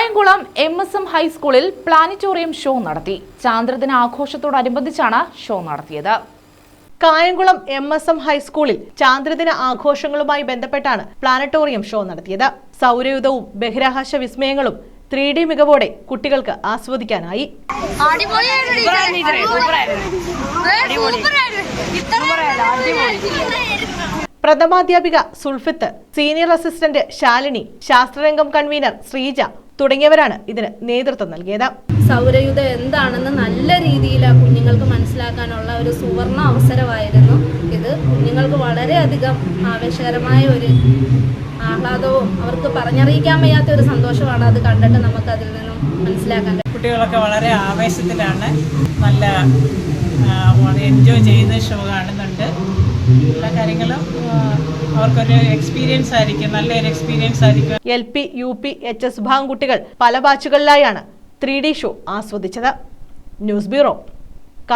Kayamkulam M S M ഹൈസ്കൂളിൽ planetarium show നടത്തി. ചാന്ദ്രദിന ആഘോഷത്തോടനുബന്ധിച്ചാണ് ഷോ നടത്തിയത്. കായംകുളം എം എസ് എം ഹൈസ്കൂളിൽ ചാന്ദ്രദിന ആഘോഷങ്ങളുമായി ബന്ധപ്പെട്ടാണ് പ്ലാനറ്റോറിയം ഷോ നടത്തിയത്. സൗരയുധവും ബഹിരാകാശ വിസ്മയങ്ങളും ത്രീ ഡി മികവോടെ കുട്ടികൾക്ക് ആസ്വദിക്കാനായി. പ്രഥമാധ്യാപിക സുൽഫിത്ത് സീനിയർ അസിസ്റ്റന്റ് ശാലിനി ശാസ്ത്രരംഗം കൺവീനർ ശ്രീജ തുടങ്ങിയവരാണ് ഇതിന് നേതൃത്വം നൽകിയത്. സൗരയുധം എന്താണെന്ന് നല്ല രീതിയിൽ ആ കുഞ്ഞുങ്ങൾക്ക് മനസ്സിലാക്കാനുള്ള ഒരു സുവർണ അവസരമായിരുന്നു ഇത്. കുഞ്ഞുങ്ങൾക്ക് വളരെയധികം ആവേശകരമായ ഒരു ആഹ്ലാദവും അവർക്ക് പറഞ്ഞറിയിക്കാൻ വയ്യാത്ത ഒരു സന്തോഷമാണ് അത് കണ്ടിട്ട് നമുക്ക് അതിൽ നിന്നും മനസ്സിലാക്കാൻ കഴിയും. കുട്ടികളൊക്കെ വളരെ ആവേശത്തിലാണ്. നല്ല എൻജോയ് ചെയ്യുന്ന ഷോ കാണുന്നുണ്ട്. എല്ലാ കാര്യങ്ങളും അവർക്കൊരു എക്സ്പീരിയൻസ് ആയിരിക്കും നല്ലൊരു എക്സ്പീരിയൻസ് ആയിരിക്കും. L P U P H S വിഭാഗം കുട്ടികൾ പല ബാച്ചുകളിലായാണ് three D show ആസ്വദിച്ചത്. News bureau.